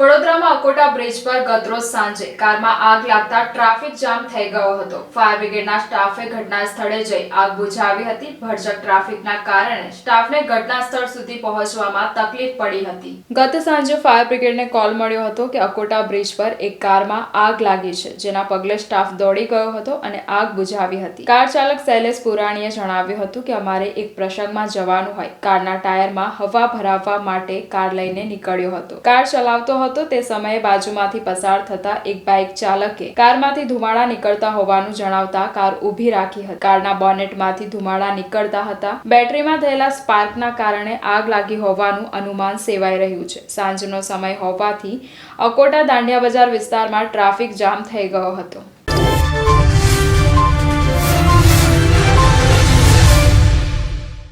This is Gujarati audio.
વડોદરામાં અકોટા બ્રિજ પર ગતરોજ સાંજે કારમાં આગ લાગતા ટ્રાફિક જામ થઈ ગયો હતો. ફાયર બ્રિગેડના સ્ટાફે ઘટના સ્થળે જઈ આગ બુઝાવી હતી. ભરજક ટ્રાફિકના કારણે સ્ટાફને ઘટના સ્થળ સુધી પહોંચવામાં તકલીફ પડી હતી. ગત સાંજે ફાયર બ્રિગેડને કોલ મળ્યો હતો કે અકોટા બ્રિજ પર એક કારમાં આગ લાગી છે, જેના પગલે સ્ટાફ દોડી ગયો હતો અને આગ બુઝાવી હતી. કાર ચાલક શૈલેષ પુરાણીએ જણાવ્યું હતું કે અમારે એક પ્રસંગમાં જવાનું હોય. કારના ટાયરમાં હવા ભરાવવા માટે કાર લઈને નીકળ્યો હતો. કાર ચલાવતો હતો તે સમયે બાજુમાંથી પસાર થતા એક બાઇક ચાલકે કારમાંથી ધુમાડા નીકળતા હોવાનું જણાવતા કાર ઊભી રાખી હતી. કારના બોનેટમાંથી ધુમાડા નીકળતા હતા. બેટરીમાં થયેલા સ્પાર્કના કારણે આગ લાગી હોવાનું અનુમાન સેવાઈ રહ્યું છે. સાંજનો સમય હોવાથી અકોટા દાંડિયા બજાર વિસ્તારમાં ટ્રાફિક જામ થઈ ગયો હતો.